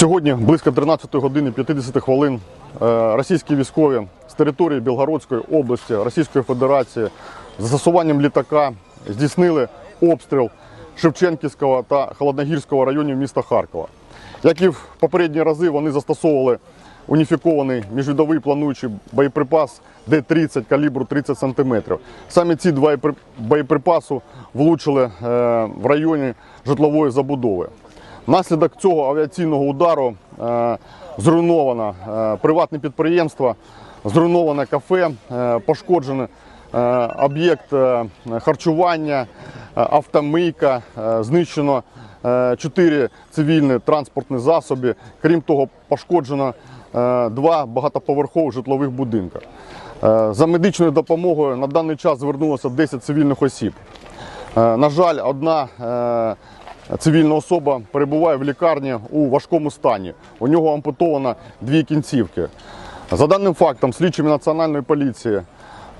Сьогодні близько 13 години 50 хвилин е, російські військові з території Білгородської області Російської Федерації з застосуванням літака здійснили обстріл Шевченківського та Холодногірського районів міста Харкова. Як і в попередні рази, вони застосовували уніфікований міжвідовий плануючий боєприпас Д-30 калібру 30 см. Саме ці два боєпри- боєприпасу влучили е, в районі житлової забудови. Внаслідок цього авіаційного удару е, зруйновано е, приватне підприємство, зруйноване кафе, е, пошкоджений об'єкт харчування, автомийка, знищено е, чотири цивільні транспортні засоби. Крім того, пошкоджено два багатоповерхових житлових будинки. Е, За медичною допомогою на даний час звернулося 10 цивільних осіб. На жаль, одна цивільна особа перебуває в лікарні у важкому стані. У нього ампутовано дві кінцівки. За даним фактом, слідчими Національної поліції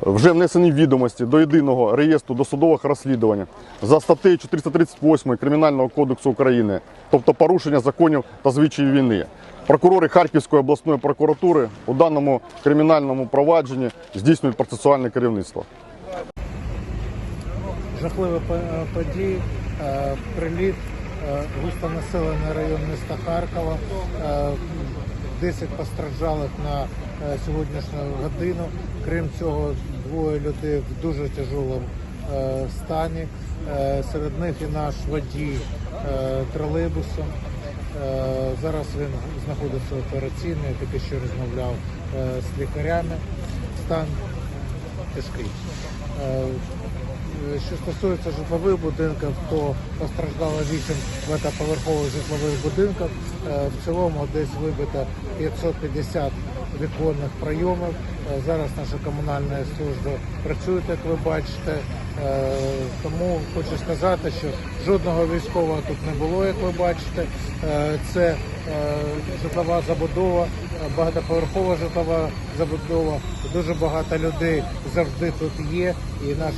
вже внесені відомості до єдиного реєстру досудових розслідувань за статтею 438 Кримінального кодексу України, тобто порушення законів та звичаїв війни. Прокурори Харківської обласної прокуратури у даному кримінальному провадженні здійснюють процесуальне керівництво. жахливі е, події, приліт, е, густонаселений район міста Харкова, е, 10 постраждалих на е, сьогоднішню годину. Крім цього, двоє людей в дуже тяжкому е, стані. Е, Серед них і наш водій е, тролейбусу. Е, Зараз він знаходиться в операційній, я тільки що розмовляв е, з лікарями. Стан тяжкий. Е, Що стосується житлових будинків, то постраждало 8 метаповерхових житлових будинків. Е, В цілому десь вибито 550 віконних прийомів. Е, Зараз наші комунальні служби працюють, як ви бачите. Е, Тому хочу сказати, що жодного військового тут не було, як ви бачите. Е, Це житлова забудова, багатоповерхова житлова забудова. Дуже багато людей завжди тут є, і наш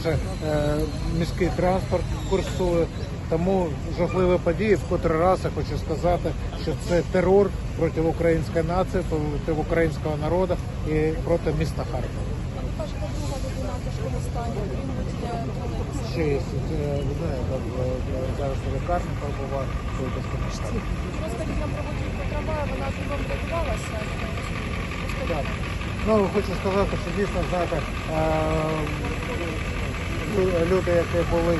міський транспорт курсує. Тому жахливі події, в котрий раз я хочу сказати, що це терор проти української нації, проти українського народу і проти міста Харкова. Ще є яка е, зараз у лікарні перебуває в Київському штаті. Розкажіть нам трамваю, вона рятувалася. Так. Ну, хочу сказати, що дійсно, знаєте, е, люди, які були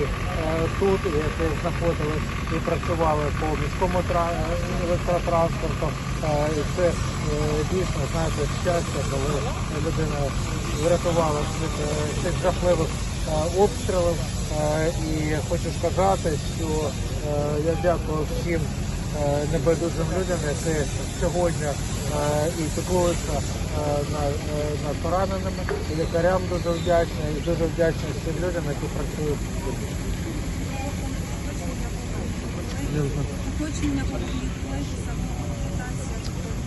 тут, які знаходились і працювали по міському тра- е, електротранспорту, е, це е, дійсно, знаєте, щастя, коли людина врятувалася від е, цих жахливих е, обстрілів. Е, І хочу сказати, що е, я дякую всім е, небайдужим людям, які сьогодні е, і піклуються е, над, е, пораненими, лікарям дуже вдячний, і дуже вдячний всім людям, які працюють. Уточнення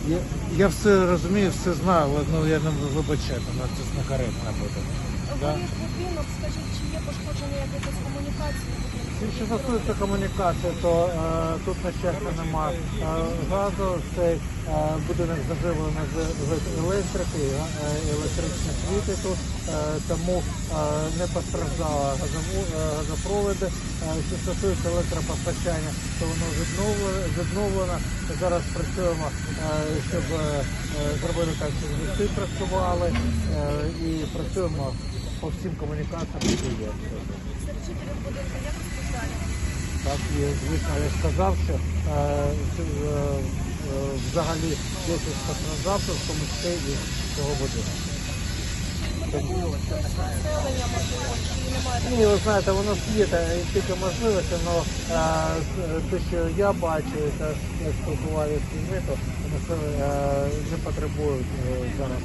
Я, я все розумію, все знаю, але ну, я не вибачаю, на це некоректно буде. Да? Будинок, скажіть, чи є пошкодження якихось комунікацій? Що стосується комунікації, то е, тут на щастя немає е, газу, цей е, будинок заживлений з з електрики, е, електричні світи тут, е, тому е, не постраждала газову, е, газопроводи. Е, що стосується електропостачання, то воно відновлено, відновлено. Зараз працюємо, е, щоб е, зробити так, щоб ліфти працювали е, і працюємо по всім комунікаціям, є. Серед? Так, і звісно, я сказав, що е, е, е, взагалі 10 постраждавших, в тому числі і цього будинку. Ні, ви знаєте, воно ж є тільки можливості, але те, що я бачу, та я спілкуваюся з людьми, то е, не потребують е, зараз.